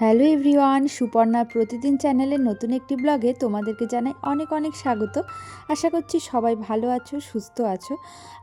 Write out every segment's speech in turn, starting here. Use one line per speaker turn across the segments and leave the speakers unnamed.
Hello everyone, Suparna প্রতিদিন চ্যানেলের নতুন একটি ব্লগে তোমাদেরকে জানাই অনেক অনেক স্বাগত। আশা করছি সবাই ভালো আছো, সুস্থ আছো।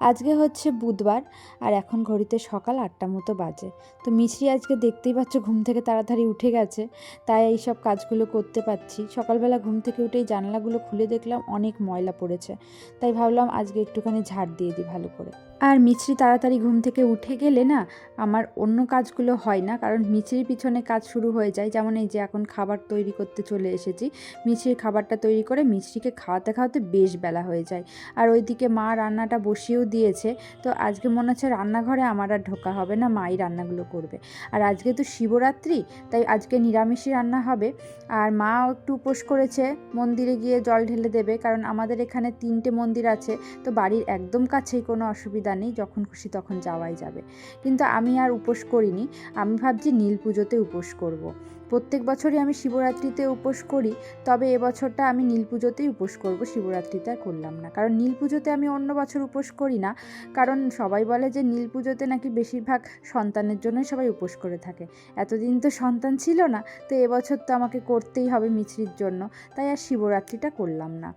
আজকে হচ্ছে বুধবার আর এখন ঘড়িতে সকাল আটটা মতো বাজে। তো মিছরি আজকে দেখতেই পাচ্ছ ঘুম থেকে তাড়াতাড়ি উঠে গেছে, তাই এই সব কাজগুলো করতে পারছি। সকালবেলা ঘুম থেকে উঠেই জানালাগুলো খুলে দেখলাম অনেক ময়লা পড়েছে, তাই ভাবলাম আজকে একটুখানি ঝাড় দিয়ে দিই ভালো করে। আর মিছরি তাড়াতাড়ি ঘুম থেকে উঠে গেলে না, আমার অন্য কাজগুলো হয় না, কারণ মিছরির পিছনে কাজ শুরু হয়ে যায়। যেমন এই যে এখন খাবার তৈরি করতে চলে এসেছি। মিছরির খাবারটা তৈরি করে মিছরিকে খাওয়াতে খাওয়াতে বেশ বেলা হয়ে যায়। আর ওইদিকে মা রান্নাটা বসিয়েও দিয়েছে। তো আজকে মনে হচ্ছে রান্নাঘরে আমার আর ঢোকা হবে না, মাই রান্নাগুলো করবে। আর আজকে তো শিবরাত্রি, তাই আজকে নিরামিষই রান্না হবে। আর মাও একটু উপোস করেছে, মন্দিরে গিয়ে জল ঢেলে দেবে। কারণ আমাদের এখানে তিনটে মন্দির আছে, তো বাড়ির একদম কাছেই কোনো অসুবিধা নেই, যখন খুশি তখন যাওয়াই যাবে। কিন্তু আমি আর উপোস করিনি। আমি ভাবছি নীল পুজোতে উপোস করব। প্রত্যেক বছরই আমি শিবরাত্রিতে উপোস করি, তবে এবছরটা আমি নীল পুজোতেই উপোস করব, শিবরাত্রিতে আর করলাম না। কারণ নীল পুজোতে আমি অন্য বছর উপোস করি না, কারণ সবাই বলে যে নীল পুজোতে নাকি বেশিরভাগ সন্তানের জন্যই সবাই উপোস করে থাকে। এতদিন তো সন্তান ছিল না, তো এবছর তো আমাকে করতেই হবে মিছরির জন্য, তাই আর শিবরাত্রিটা করলাম না।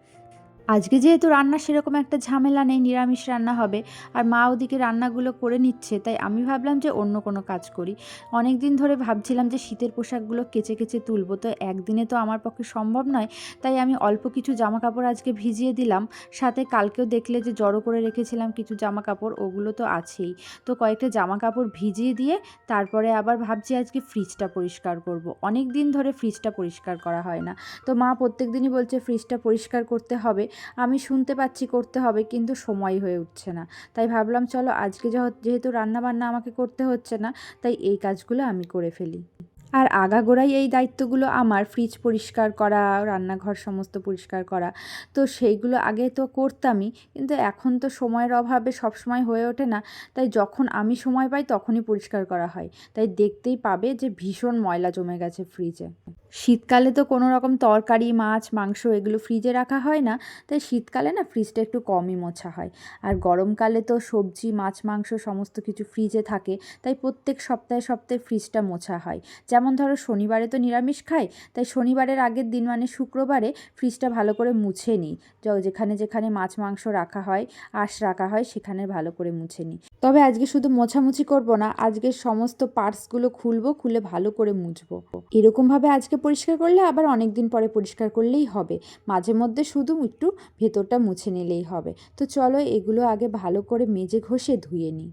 আজকে যেহেতু রান্না সেরকম একটা ঝামেলা নেই, নিরামিষ রান্না হবে আর মা ওদিকে রান্নাগুলো করে নিচ্ছে, তাই আমি ভাবলাম যে অন্য কোনো কাজ করি অনেক দিন ধরে ভাবছিলাম যে শীতের পোশাকগুলো কেচে কেচে তুলবো, তো একদিনে তো আমার পক্ষে সম্ভব নয়, তাই আমি অল্প কিছু জামা কাপড় আজকে ভিজিয়ে দিলাম, সাথে কালকেও দেখলে যে জড়ো করে রেখেছিলাম কিছু জামা কাপড় ওগুলো তো আছেই তো কয়েকটা জামা কাপড় ভিজিয়ে দিয়ে তারপরে আবার ভাবছি আজকে ফ্রিজটা পরিষ্কার করব। অনেক দিন ধরে ফ্রিজটা পরিষ্কার করা হয় না তো মা প্রত্যেক দিনই বলছে ফ্রিজটা পরিষ্কার করতে হবে আমি শুনতে পাচ্ছি করতে হবে, কিন্তু সময় হয়ে উঠছে না। তাই ভাবলাম, চলো আজকে যেহেতু রান্নাবান্না আমাকে করতে হচ্ছে না, তাই এই কাজগুলো আমি করে ফেলি। আর আগাগোড়াই এই দায়িত্বগুলো আমার ফ্রিজ পরিষ্কার করা, রান্নাঘর সমস্ত পরিষ্কার করা। তো সেইগুলো আগে তো করতামই, কিন্তু এখন তো সময়ের অভাবে সব সময় হয়ে ওঠে না, তাই যখন আমি সময় পাই তখনই পরিষ্কার করা হয়। তাই দেখতেই পাবে যে ভীষণ ময়লা জমে গেছে ফ্রিজে শীতকালে তো কোনো রকম তরকারি, মাছ, মাংস এগুলো ফ্রিজে রাখা হয় না। তাই শীতকালে না ফ্রিজটা একটু কমই মোছা হয়। আর গরমকালে তো সবজি, মাছ, মাংস সমস্ত কিছু ফ্রিজে থাকে। তাই প্রত্যেক সপ্তাহে সপ্তাহে ফ্রিজটা মোছা হয়। যেমন ধরো শনিবারে তো নিরামিষ খাই, তাই শনিবারের আগের দিন মানে শুক্রবারে ফ্রিজটা ভালো করে মুছে নিই যেখানে যেখানে মাছ, মাংস রাখা হয়, আঁশ রাখা হয়, সেখানে ভালো করে মুছে নিই তবে আজকে শুধু মোছামুছি করব না আজকে সমস্ত পার্টসগুলো খুলবো, খুলে ভালো করে মুছবো। এরকমভাবে আজকে পরিষ্কার করলে আবার অনেক দিন পরে পরিষ্কার করলেই হবে। মাঝে মধ্যে শুধু একটু ভেতরটা মুছে নিলেই হবে। তো চলো এগুলো আগে ভালো করে মেজে ঘষে ধুয়ে নিই।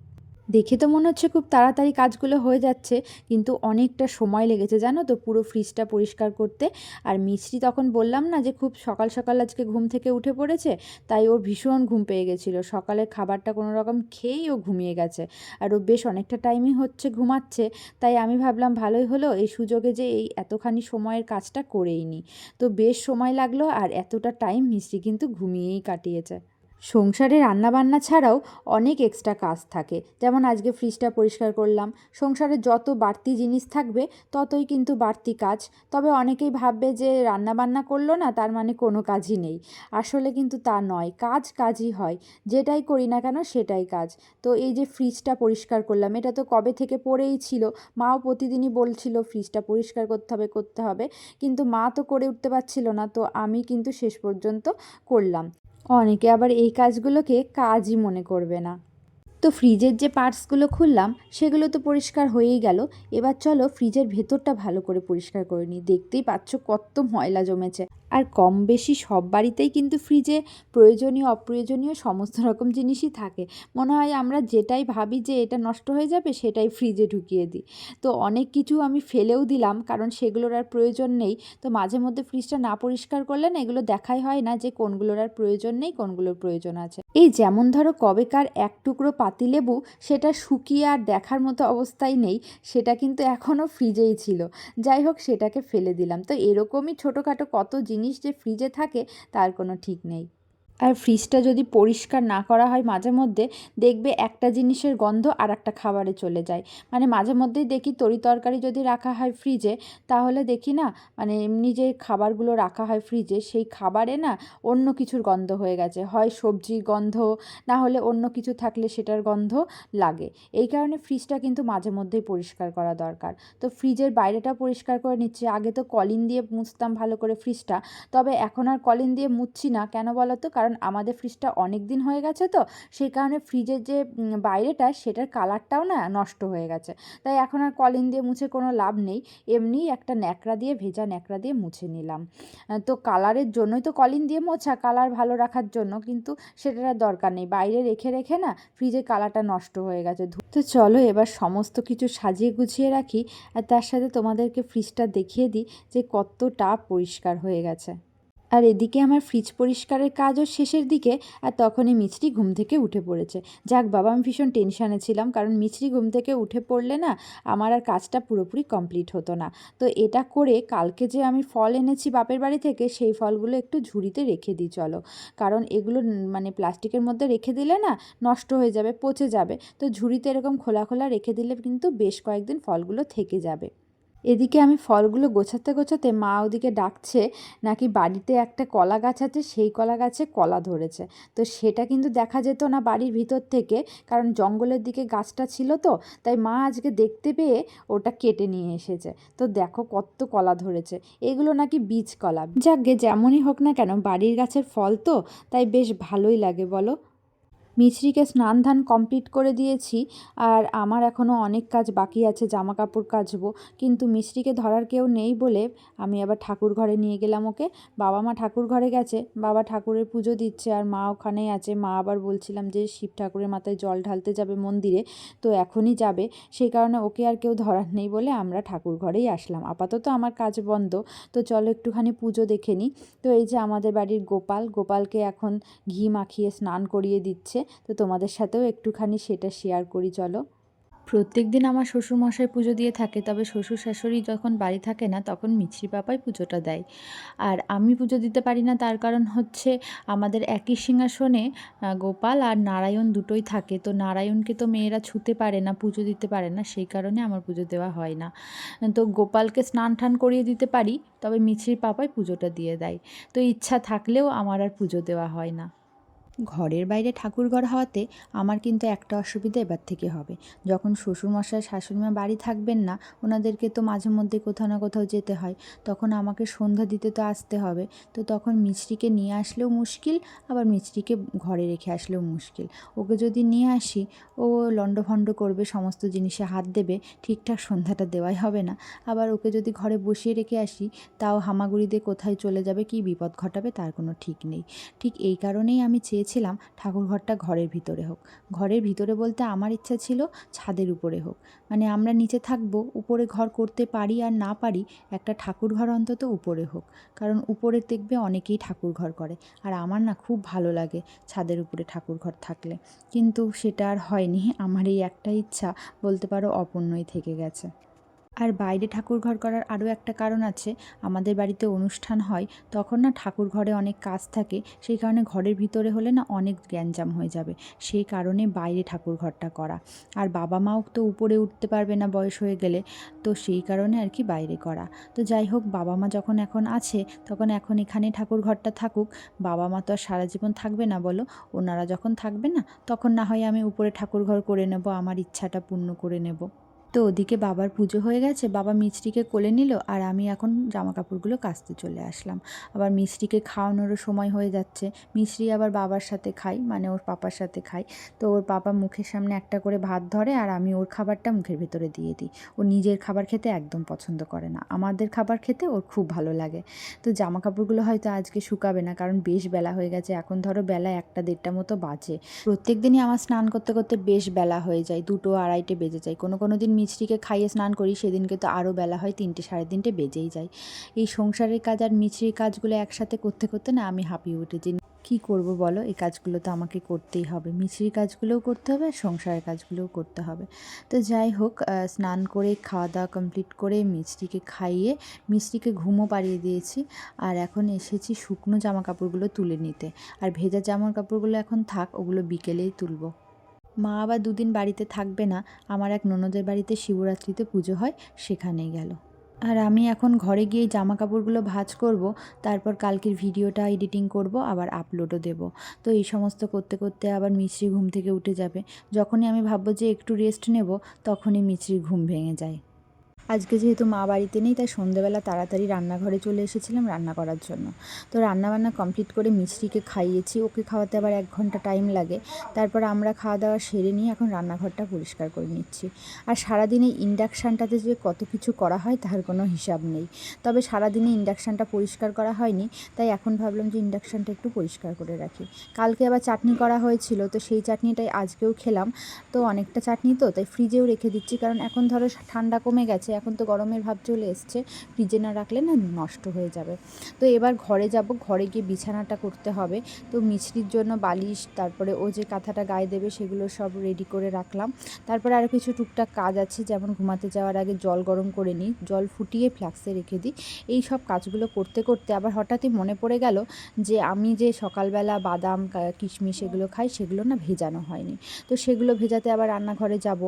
দেখে তো মনে হচ্ছে খুব তাড়াতাড়ি কাজগুলো হয়ে যাচ্ছে, কিন্তু অনেকটা সময় লেগেছে, জানো তো? পুরো ফ্রিজটা পরিষ্কার করতে। আর মিষ্টি তখন বললাম না যে, খুব সকাল সকাল আজকে ঘুম থেকে উঠে পড়েছে, তাই ওর ভীষণ ঘুম পেয়ে গেছিল। সকালের খাবারটা কোনো রকম খেয়েই ও ঘুমিয়ে গেছে। আর ও বেশ অনেকটা টাইমই হচ্ছে ঘুমাচ্ছে, তাই আমি ভাবলাম ভালোই হলো এই সুযোগে যে এই এতখানি সময়ের কাজটা করেই নিই তো বেশ সময় লাগল আর এতটা টাইম মিষ্টি কিন্তু ঘুমিয়েই কাটিয়েছে। সংসারে রান্নাবান্না ছাড়াও অনেক এক্সট্রা কাজ থাকে। যেমন আজকে ফ্রিজটা পরিষ্কার করলাম। সংসারে যত বাড়তি জিনিস থাকবে, ততই কিন্তু বাড়তি কাজ। তবে অনেকেই ভাববে যে রান্নাবান্না করল না, তার মানে কোনো কাজই নেই। আসলে কিন্তু তা নয়। কাজ কাজই হয়। যেটাই করি না কেন সেটাই কাজ। তো এই যে ফ্রিজটা পরিষ্কার করলাম, এটা তো কবে থেকে পড়েই ছিল? মাও প্রতিদিনই বলছিল ফ্রিজটা পরিষ্কার করতে হবে করতে হবে। কিন্তু মা তো করে উঠতে পারছিল না, তো আমি কিন্তু শেষ পর্যন্ত করলাম। অনেকে আবার এই কাজগুলোকে কাজই মনে করবে না। তো ফ্রিজের যে পার্টসগুলো খুললাম, সেগুলো তো পরিষ্কার হয়েই গেল। এবার চলো ফ্রিজের ভেতরটা ভালো করে পরিষ্কার করে নিই। দেখতেই পাচ্ছ কত ময়লা জমেছে। আর কম বেশি সব বাড়িতেই কিন্তু ফ্রিজে প্রয়োজনীয়, অপ্রয়োজনীয় সমস্ত রকম জিনিসই থাকে। মনে হয় আমরা যেটাই ভাবি যে এটা নষ্ট হয়ে যাবে, সেটাই ফ্রিজে ঢুকিয়ে দিই। তো অনেক কিছু আমি ফেলেও দিলাম, কারণ সেগুলোর আর প্রয়োজন নেই। তো মাঝে মধ্যে ফ্রিজটা না পরিষ্কার করলে না এগুলো দেখাই হয় না যে কোনগুলোর আর প্রয়োজন নেই, কোনগুলোর প্রয়োজন আছে। এই যেমন ধরো কবেকার এক টুকরো পাতিলেবু সেটা শুকিয়ে আর দেখার মতো অবস্থায় নেই, সেটা কিন্তু এখনও ফ্রিজেই ছিল। যাই হোক, সেটাকে ফেলে দিলাম। তো এরকমই ছোটোখাটো কত জিনিস যে ফ্রিজে থাকে তার কোনো ঠিক নেই। আর ফ্রিজটা যদি পরিষ্কার না করা হয় মাঝে মধ্যে দেখবে একটা জিনিসের গন্ধ আর একটা খাবারে চলে যায়। মানে মাঝে মধ্যেই দেখি তরি তরকারি যদি রাখা হয় ফ্রিজে তাহলে দেখি না মানে এমনি যে খাবারগুলো রাখা হয় ফ্রিজে সেই খাবারে না অন্য কিছুর গন্ধ হয়ে গেছে। হয় সবজি গন্ধ, না হলে অন্য কিছু থাকলে সেটার গন্ধ লাগে। এই কারণে ফ্রিজটা কিন্তু মাঝে মধ্যেই পরিষ্কার করা দরকার। তো ফ্রিজের বাইরেটা পরিষ্কার করে নিচ্ছি। আগে তো কলিন দিয়ে মুছতাম ভালো করে ফ্রিজটা তবে এখন আর কলিন দিয়ে মুছছি না। কেন বলো তো কারণ আমাদের ফ্রিজটা অনেক দিন হয়ে গেছে তো, সেই কারণে ফ্রিজের যে বাইরেটা সেটার কালারটাও না নষ্ট হয়ে গেছে। তাই এখন আর কলিন দিয়ে মুছে কোনো লাভ নেই। এমনিই একটা ন্যাকড়া দিয়ে, ভেজা ন্যাকড়া দিয়ে মুছে নিলাম। তো কালারের জন্যই তো কলিন দিয়ে মোছা, কালার ভালো রাখার জন্য, কিন্তু সেটার দরকার নেই। বাইরে রেখে রেখে না ফ্রিজের কালারটা নষ্ট হয়ে গেছে। তো চলো এবার সমস্ত কিছু সাজিয়ে গুছিয়ে রাখি। আর তার সাথে তোমাদেরকে ফ্রিজটা দেখিয়ে দিই যে কতটা পরিষ্কার হয়ে গেছে। আর এদিকে আমার ফ্রিজ পরিষ্কারের কাজও শেষের দিকে, আর তখনই মিছরি ঘুম থেকে উঠে পড়েছে। যাক বাবা, আমি ভীষণ টেনশানে ছিলাম, কারণ মিছরি ঘুম থেকে উঠে পড়লে না, আমার আর কাজটা পুরোপুরি কমপ্লিট হতো না। তো এটা করে কালকে যে আমি ফল এনেছি বাপের বাড়ি থেকে, সেই ফলগুলো একটু ঝুড়িতে রেখে দিই, চলো। কারণ এগুলো মানে প্লাস্টিকের মধ্যে রেখে দিলে না, নষ্ট হয়ে যাবে, পচে যাবে। তো ঝুড়িতে এরকম খোলা খোলা রেখে দিলে কিন্তু বেশ কয়েকদিন ফলগুলো থেকে যাবে। এদিকে আমি ফলগুলো গোছাতে গোছাতে মা ওদিকে ডাকছে, নাকি বাড়িতে একটা কলা গাছ আছে, সেই কলা গাছে কলা ধরেছে। তো সেটা কিন্তু দেখা যেত না বাড়ির ভিতর থেকে, কারণ জঙ্গলের দিকে গাছটা ছিল তো, তাই মা আজকে দেখতে পেয়ে ওটা কেটে নিয়ে এসেছে। তো দেখো কত কলা ধরেছে। এগুলো নাকি বীজ কলা যাকগে যেমনই হোক না কেন, বাড়ির গাছের ফল তো, তাই বেশ ভালোই লাগে, বলো। মিছরিকে স্নান ধান কমপ্লিট করে দিয়েছি আর আমার এখনও অনেক কাজ বাকি আছে জামা কাপড় কাচবো। কিন্তু মিছরিকে ধরার কেউ নেই বলে আমি আবার ঠাকুর ঘরে নিয়ে গেলাম ওকে। বাবা মা ঠাকুর ঘরে গেছে, বাবা ঠাকুরের পুজো দিচ্ছে আর মা ওখানেই আছে। মা আবার বলছিলাম যে শিব ঠাকুরের মাথায় জল ঢালতে যাবে মন্দিরে, তো এখনই যাবে। সেই কারণে ওকে আর কেউ ধরার নেই বলে আমরা ঠাকুর ঘরেই আসলাম। আপাতত আমার কাজ বন্ধ, তো চলো একটুখানি পুজো দেখে নিই। তো এই যে আমাদের বাড়ির গোপাল, গোপালকে এখন ঘি মাখিয়ে স্নান করিয়ে দিচ্ছে। তো তোমাদের সাথেও একটুখানি সেটা শেয়ার করি, চলো। প্রত্যেক দিন আমার শ্বশুরমশাই পুজো দিয়ে থাকে, তবে শ্বশুর শাশুড়ি যখন বাড়ি থাকে না, তখন মিছরি পাপাই পুজোটা দেয়। আর আমি পুজো দিতে পারি না, তার কারণ হচ্ছে আমাদের একই সিংহাসনে গোপাল আর নারায়ণ দুটোই থাকে। তো নারায়ণকে তো মেয়েরা ছুতে পারে না, পুজো দিতে পারে না, সেই কারণে আমার পুজো দেওয়া হয় না। তো গোপালকে স্নান টান করিয়ে দিতে পারি, তবে মিছরির পাপাই পুজোটা দিয়ে দেয়। তো ইচ্ছা থাকলেও আমার আর পুজো দেওয়া হয় না। ঘরের বাইরে ঠাকুর ঘর হওয়াতে আমার কিন্তু একটা অসুবিধা এবার থেকে হবে। যখন শ্বশুরমশাই, শাশুড়িমা বাড়ি থাকবেন না, ওনাদেরকে তো মাঝে মধ্যে কোথাও না কোথাও যেতে হয়। তখন আমাকে সন্ধ্যা দিতে তো আসতে হবে। তো তখন মিছরিকে নিয়ে আসলেও মুশকিল, আবার মিছরিকে ঘরে রেখে আসলেও মুশকিল। ওকে যদি নিয়ে আসি, ও লণ্ডভণ্ড করবে, সমস্ত জিনিসে হাত দেবে, ঠিকঠাক সন্ধ্যাটা দেওয়াই হবে না। আবার ওকে যদি ঘরে বসিয়ে রেখে আসি, তাও হামাগুড়ি দিয়ে কোথায় চলে যাবে, কি বিপদ ঘটাবে, তার কোনো ঠিক নেই। ঠিক এই কারণেই আমি চেয়েছিলাম ঠাকুর ঘরটা ঘরের ভিতরে হোক। ঘরের ভিতরে বলতে আমার ইচ্ছা ছিল ছাদের উপরে হোক। মানে আমরা নিচে থাকব, উপরে ঘর করতে পারি আর না পারি, একটা ঠাকুর ঘর অন্তত উপরে হোক। কারণ উপরে দেখবে অনেকেই ঠাকুর ঘর করে। আর আমার না খুব ভালো লাগে ছাদের উপরে ঠাকুর ঘর থাকলে। কিন্তু সেটা আর হয়নি, আমার এই একটা ইচ্ছা, বলতে পারো অপূর্ণই থেকে গেছে। আর বাইরে ঠাকুর ঘর করার আরও একটা কারণ আছে, আমাদের বাড়িতে অনুষ্ঠান হয়, তখন না ঠাকুর ঘরে অনেক কাজ থাকে, সেই কারণে ঘরের ভিতরে হলে না অনেক গ্যাঞ্জাম হয়ে যাবে, সেই কারণে বাইরে ঠাকুর ঘরটা করা। আর বাবা মাও তো উপরে উঠতে পারবে না বয়স হয়ে গেলে, তো সেই কারণে আর কি বাইরে করা। তো যাই হোক, বাবা মা যখন এখন আছে, তখন এখন এখানে ঠাকুর ঘরটা থাকুক, বাবা মা তো আর সারা জীবন থাকবে না বলো, ওনারা যখন থাকবে না, তখন না হয় আমি উপরে ঠাকুর ঘর করে নেব, আমার ইচ্ছাটা পূর্ণ করে নেব। তো ওদিকে বাবার পুজো হয়ে গেছে, বাবা মিষ্টিকে কোলে নিল আর আমি এখন জামা কাপড়গুলো কাচতে চলে আসলাম। আবার মিষ্টিকে খাওয়ানোরও সময় হয়ে যাচ্ছে। মিষ্টি আবার বাবার সাথে খাই মানে ওর পাপার সাথে খাই। তো ওর পাপা মুখের সামনে একটা করে ভাত ধরে আর আমি ওর খাবারটা মুখের ভেতরে দিয়ে দিই। ও নিজের খাবার খেতে একদম পছন্দ করে না। আমাদের খাবার খেতে ওর খুব ভালো লাগে। তো জামা কাপড়গুলো হয়তো আজকে শুকাবে না, কারণ বেশ বেলা হয়ে গেছে। এখন ধরো বেলা একটা দেড়টা মতো বাজে। প্রত্যেক দিনই আমার স্নান করতে করতে বেশ বেলা হয়ে যায়। দুটো আড়াইটে বেজে যায়। কোনো কোনো দিন মিছরিকে খাইয়ে স্নান করি, সেদিনকে তো আরও বেলা হয় তিনটে সাড়ে তিনটে বেজেই যায়। এই সংসারের কাজ আর মিছরির কাজগুলো একসাথে করতে করতে না আমি হাঁপিয়ে উঠেছি। কি করব বলো? এই কাজগুলো তো আমাকে করতেই হবে। মিছরির কাজগুলোও করতে হবে, আর সংসারের কাজগুলোও করতে হবে। তো যাই হোক স্নান করে খাওয়া দাওয়া কমপ্লিট করে মিষ্টিকে খাইয়ে মিষ্টিকে ঘুমও পাড়িয়ে দিয়েছি। আর এখন এসেছি শুকনো জামা কাপড়গুলো তুলে নিতে। আর ভেজা জামা কাপড়গুলো এখন থাক, ওগুলো বিকেলেই তুলবো। মা আবার দুদিন বাড়িতে থাকবে না। আমার এক ননদের বাড়িতে শিবরাত্রিতে পুজো হয়, সেখানেই গেল। আর আমি এখন ঘরে গিয়ে জামা কাপড়গুলো ভাজ করব, তারপর কালকের ভিডিওটা এডিটিং করব, আবার আপলোডও দেব। তো এই সমস্ত করতে করতে আবার মিছরি ঘুম থেকে উঠে যাবে। যখনই আমি ভাববো যে একটু রেস্ট নেব, তখনই মিছরির ঘুম ভেঙে যায়। আজকে যেহেতু মা বাড়িতে নেই, তাই সন্ধেবেলা তাড়াতাড়ি রান্নাঘরে চলে এসেছিলাম রান্না করার জন্য। তো রান্নাবান্না কমপ্লিট করে মিষ্টিকে খাইয়েছি। ওকে খাওয়াতে আবার এক ঘণ্টা টাইম লাগে। তারপর আমরা খাওয়া দাওয়া সেরে নিয়ে এখন রান্নাঘরটা পরিষ্কার করে নিচ্ছি। আর সারাদিনে ইন্ডাকশানটাতে যে কত কিছু করা হয়, তার কোনো হিসাব নেই। তবে সারাদিনে ইন্ডাকশানটা পরিষ্কার করা হয়নি, তাই এখন ভাবলাম যে ইন্ডাকশানটা একটু পরিষ্কার করে রাখি। কালকে আবার চাটনি করা হয়েছিল, তো সেই চাটনিটাই আজকেও খেলাম। তো অনেকটা চাটনি তো, তাই ফ্রিজেও রেখে দিচ্ছি। কারণ এখন ধরো ঠান্ডা কমে গেছে এখন তো গরমের ভাব চলে এসছে, ফ্রিজে না রাখলে না নষ্ট হয়ে যাবে। তো এবার ঘরে যাব, ঘরে গিয়ে বিছানাটা করতে হবে। তো মিছরির জন্য বালিশ, তারপরে ও যে কাঁথাটা গায়ে দেবে সেগুলো সব রেডি করে রাখলাম। তারপরে আরও কিছু টুকটাক কাজ আছে, যেমন ঘুমাতে যাওয়ার আগে জল গরম করে নিই, জল ফুটিয়ে ফ্লাক্সে রেখে দিই। এই সব কাজগুলো করতে করতে আবার হঠাৎই মনে পড়ে গেল যে আমি যে সকালবেলা বাদাম কিশমিশ এগুলো খাই, সেগুলো না ভেজানো হয়নি। তো সেগুলো ভেজাতে আবার রান্নাঘরে যাব।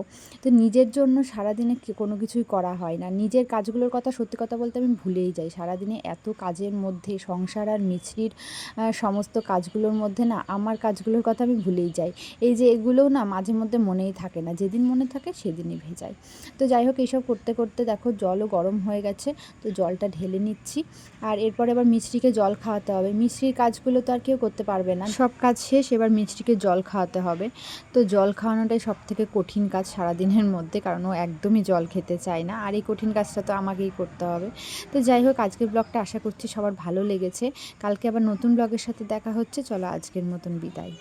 তো নিজের জন্য সারাদিনে কোনো কিছুই করা হয় না। নিজের কাজগুলোর কথা সত্যি কথা বলতে আমি ভুলেই যাই। সারাদিনে এত কাজের মধ্যে, সংসার আর মিছরির সমস্ত কাজগুলোর মধ্যে না আমার কাজগুলোর কথা আমি ভুলেই যাই। এই যে এগুলোও না মাঝে মধ্যে মনেই থাকে না। যেদিন মনে থাকে সেদিনই ভেজাই তো যাই হোক, এইসব করতে করতে দেখো জলও গরম হয়ে গেছে, তো জলটা ঢেলে নিচ্ছি। আর এরপরে এবার মিছরিকে জল খাওয়াতে হবে। মিছরির কাজগুলো তো আর কেউ করতে পারবে না। সব কাজ শেষ, এবার মিছরিকে জল খাওয়াতে হবে। তো জল খাওয়ানোটাই সব থেকে কঠিন কাজ সারাদিনের মধ্যে, কারণ ও একদমই জল খেতে চায় না। আর এই কঠিন কাজটা তো আমাকেই করতে হবে। তো যাই হোক, আজকের ব্লগটা আশা করছি সবার ভালো লেগেছে। কালকে আবার নতুন ব্লগের সাথে দেখা হচ্ছে। চলো আজকের মতন বিদায়।